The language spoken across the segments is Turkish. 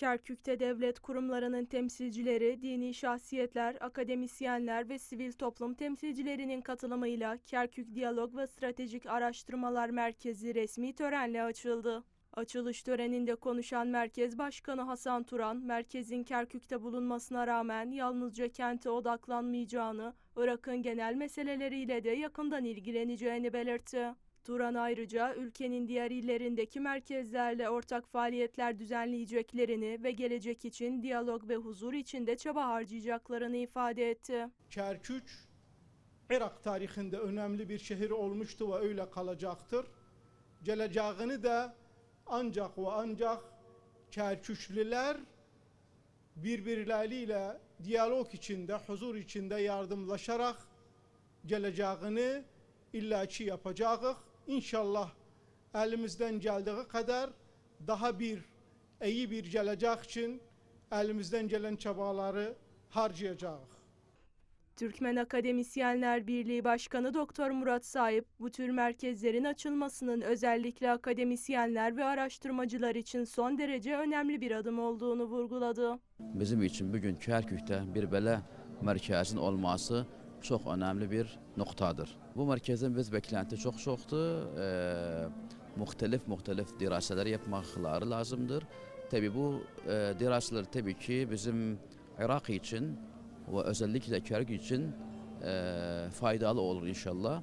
Kerkük'te devlet kurumlarının temsilcileri, dini şahsiyetler, akademisyenler ve sivil toplum temsilcilerinin katılımıyla Kerkük Diyalog ve Stratejik Araştırmalar Merkezi resmi törenle açıldı. Açılış töreninde konuşan Merkez Başkanı Hasan Turan, merkezin Kerkük'te bulunmasına rağmen yalnızca kente odaklanmayacağını, Irak'ın genel meseleleriyle de yakından ilgileneceğini belirtti. Turan ayrıca ülkenin diğer illerindeki merkezlerle ortak faaliyetler düzenleyeceklerini ve gelecek için diyalog ve huzur içinde çaba harcayacaklarını ifade etti. Kerkük Irak tarihinde önemli bir şehir olmuştu ve öyle kalacaktır. Geleceğini de ancak ve ancak Kerküklüler birbirleriyle diyalog içinde, huzur içinde yardımlaşarak geleceğini illaki yapacağız. İnşallah elimizden geldiği kadar daha bir iyi bir gelecek için elimizden gelen çabaları harcayacağız. Türkmen Akademisyenler Birliği Başkanı Doktor Murat Sahip, bu tür merkezlerin açılmasının özellikle akademisyenler ve araştırmacılar için son derece önemli bir adım olduğunu vurguladı. Bizim için bugün Kerkük'te bir belə mərkəzin olması çox önəmli bir noktadır. Bu mərkəzin biz beklenti çox çoxdur. E, muxtelif muxtelif dirasələr yapmaqları lazımdır. Tabi bu e, dirasələr tabii ki bizim Irak için ve özellikle Kerkük için e, faydalı olur inşallah.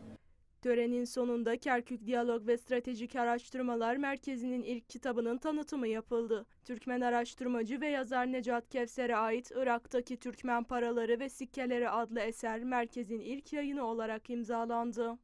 Törenin sonunda Kerkük Diyalog ve Stratejik Araştırmalar Merkezi'nin ilk kitabının tanıtımı yapıldı. Türkmen araştırmacı ve yazar Necat Kevser'e ait Irak'taki Türkmen Paraları ve Sikkeleri adlı eser merkezin ilk yayını olarak imzalandı.